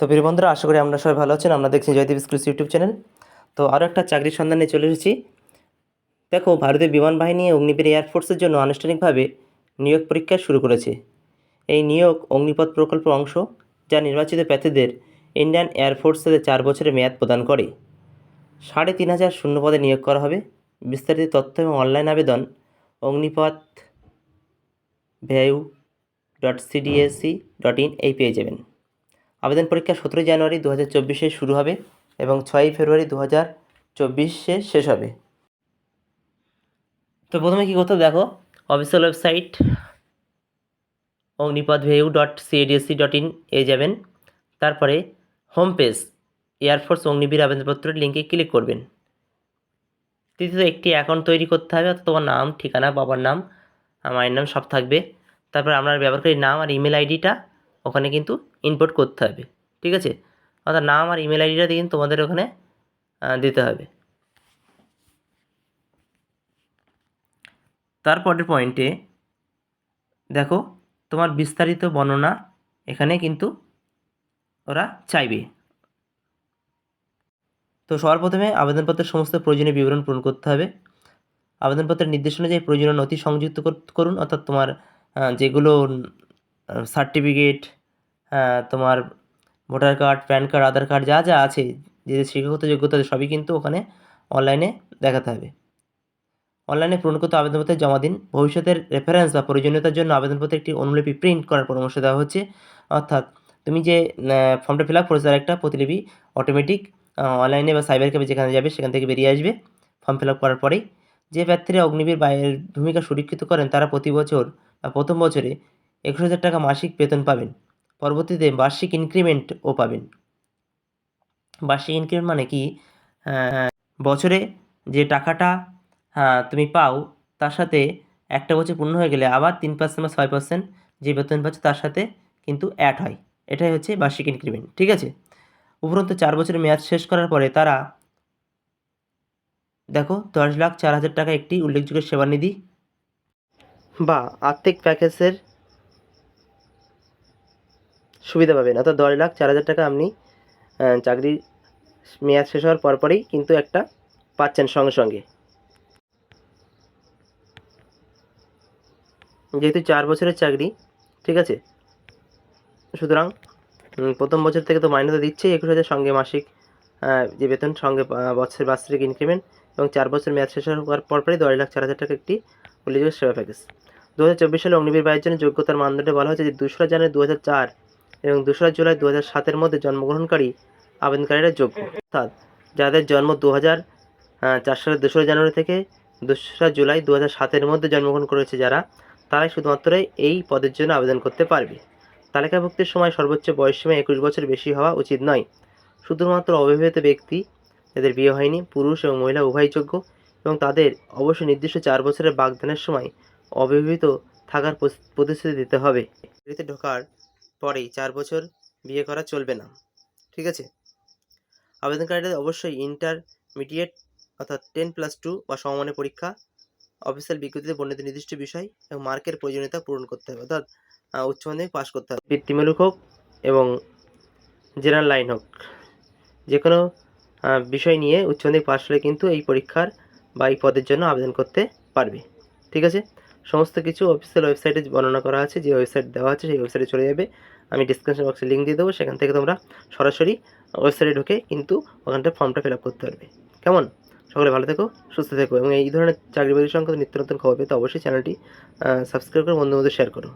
তো প্রিয় বন্ধুরা, আশা করি আমরা সবাই ভালো আছেন। আমরা দেখছি জয়দীপ স্কুলস ইউটিউব চ্যানেল। তো আরও একটা চাকরির সন্ধান চলে এসেছি। দেখো ভারতীয় বিমান বাহিনী অগ্নিবীর এয়ারফোর্সের জন্য আনুষ্ঠানিকভাবে নিয়োগ পরীক্ষা শুরু করেছে। এই নিয়োগ অগ্নিপথ প্রকল্পের অংশ, যা নির্বাচিত প্রার্থীদের ইন্ডিয়ান এয়ারফোর্সে চার বছরের মেয়াদ প্রদান করে। সাড়ে তিন হাজার শূন্য পদে নিয়োগ করা হবে। বিস্তারিত তথ্য এবং অনলাইন আবেদন Agnipath Vayu dot CDSC dot in এই পেয়ে যাবেন। আবেদন পরীক্ষা সতেরোই জানুয়ারি দু হাজার চব্বিশে শুরু হবে এবং ছয়ই ফেব্রুয়ারি দু হাজার চব্বিশে শেষ হবে। তো প্রথমে কী করতে দেখো official website Agnipath Vayu dot CADSC dot in এ যাবেন। তারপরে হোম পেজ এয়ারফোর্স অগ্নিবীর আবেদনপত্রের লিঙ্কে ক্লিক করবেন। তৃতীয়ত, একটি অ্যাকাউন্ট তৈরি করতে হবে, অর্থাৎ তোমার নাম, ঠিকানা, বাবার নাম, মায়ের নাম সব থাকবে। তারপর আপনার ব্যবহারকারীর নাম আর ইমেল আইডিটা ওখানে কিন্তু ইনপুট করতে হবে, ঠিক আছে? অর্থাৎ নাম আর ইমেল আইডিটা কিন্তু তোমাদের ওখানে দিতে হবে। তারপরের পয়েন্টে দেখো, তোমার বিস্তারিত বর্ণনা এখানে কিন্তু ওরা চাইবে। তো সবার প্রথমে আবেদনপত্রের সমস্ত প্রয়োজনীয় বিবরণ পূরণ করতে হবে। আবেদনপত্রের নির্দেশ অনুযায়ী প্রয়োজনীয় নথি সংযুক্ত করুন, অর্থাৎ তোমার যেগুলো সার্টিফিকেট তোমার voter card, pan card, Aadhaar card যা যা আছে, যে শিক্ষাগত যোগ্যতা সবই কিন্তু ওখানে অনলাইনে দেখাতে হবে। অনলাইনে পূরণকৃত আবেদনপত্রে জমা দিন। ভবিষ্যতের রেফারেন্স বা প্রয়োজনীয়তার জন্য আবেদনপত্রে একটি অনুলিপি প্রিন্ট করার পরামর্শ দেওয়া হচ্ছে। অর্থাৎ তুমি যে ফর্মটা ফিল আপ করেছ, তার একটা প্রতিলিপি অটোমেটিক অনলাইনে বা সাইবার ক্যাফে যেখানে যাবে, সেখান থেকে বেরিয়ে আসবে। ফর্ম ফিল আপ করার পরেই যে প্রার্থীরা অগ্নিবীর বাইরের ভূমিকা সুরক্ষিত করেন, তারা প্রতি বছর বা প্রথম বছরে একুশ হাজার টাকা মাসিক বেতন পাবেন। পরবর্তীতে বার্ষিক ইনক্রিমেন্টও পাবেন। বার্ষিক ইনক্রিমেন্ট মানে কি? বছরে যে টাকাটা তুমি পাও, তার সাথে একটা বছর পূর্ণ হয়ে গেলে আবার তিন পার্সেন্ট বা ছয় পার্সেন্ট যে বেতন পাচ্ছ, তার সাথে কিন্তু অ্যাড হয়। এটাই হচ্ছে বার্ষিক ইনক্রিমেন্ট ঠিক আছে? উপরন্তু চার বছরের মেয়াদ শেষ করার পরে তারা দেখো, দশ লাখ চার হাজার টাকা একটি উল্লেখযোগ্য সেবানিধি বা আর্থিক প্যাকেজের সুবিধা পাবেন অর্থাৎ দশ লাখ চার হাজার টাকা আপনি আহ, চাকরির মেয়াদ শেষ হওয়ার পরপরই কিন্তু একটা পাচ্ছেন সঙ্গে সঙ্গে। যেহেতু চার বছরের চাকরি ঠিক আছে? সুতরাং প্রথম বছর থেকে তো মাইনে তো দিচ্ছেই একুশ হাজার সঙ্গে মাসিক যে বেতন সঙ্গে আহ, বছরের বাৎসরিক ইনক্রিমেন্ট এবং চার বছর মেয়াদ শেষ হওয়ার পরপরই দশ লাখ চার হাজার টাকা একটি উল্লেখযোগ্য সেবা প্যাকেজ দু হাজার চব্বিশ সালে অগ্নিবীর বায়ুর জন্য যোগ্যতার মানদণ্ডে বলা হয়েছে যে দোসরা জানুয়ারি দু হাজার চার এবং দোসরা জুলাই দু হাজার সাতের মধ্যে জন্মগ্রহণকারী আবেদনকারীরা যোগ্য। অর্থাৎ যাদের জন্ম দু হাজার চার সালের দোসরা জানুয়ারি থেকে দোসরা জুলাই দু হাজার সাতের মধ্যে জন্মগ্রহণ করেছে যারা, তারাই শুধুমাত্র এই পদের জন্য আবেদন করতে পারবে। তালিকাভুক্তির সময় সর্বোচ্চ বয়সসীমা একুশ বছর বেশি হওয়া উচিত নয়। শুধুমাত্র অবিবাহিত ব্যক্তি, যাদের বিয়ে হয়নি, পুরুষ এবং মহিলা উভয় যোগ্য এবং তাদের অবশ্যই নির্দিষ্ট চার বছরের বাগদানের সময় অবিবাহিত থাকার প্রতিশ্রুতি দিতে হবে। ঢোকার পরেই চার বছর বিয়ে করা চলবে না, ঠিক আছে? আবেদনকারীদের অবশ্যই ইন্টারমিডিয়েট অর্থাৎ টেন প্লাস টু বা সমমানের পরীক্ষা অফিসিয়াল বিজ্ঞপ্তিতে বর্ণিত নির্দিষ্ট বিষয় এবং মার্কের প্রয়োজনীয়তা পূরণ করতে হবে, অর্থাৎ উচ্চ মাধ্যমিক পাশ করতে হবে। বৃত্তিমূলক হোক এবং জেনারেল লাইন হোক যে কোনো বিষয় নিয়ে উচ্চ মাধ্যমিক পাস হলে কিন্তু এই পরীক্ষার বা এই পদের জন্য আবেদন করতে পারবে, ঠিক আছে? সমস্ত কিছু অফিসিয়াল ওয়েবসাইটে বর্ণনা করা আছে, যে ওয়েবসাইট দেওয়া আছে সেই ওয়েবসাইটে চলে যাবে। আমি ডিসক্রিপশন বক্সে লিঙ্ক দিয়ে দেবো, সেখান থেকে তোমরা সরাসরি ওয়েবসাইটে ঢুকে কিন্তু ওখানটা ফর্মটা ফিল আপ করতে পারবে। কেমন? সকলে ভালো থেকো, সুস্থ থেকো এবং এই ধরনের চাকরি বাকরি সংক্রান্ত নিত্য নতুন খবর পেতে অবশ্যই চ্যানেলটি সাবস্ক্রাইব করে বন্ধুর মধ্যে শেয়ার করো।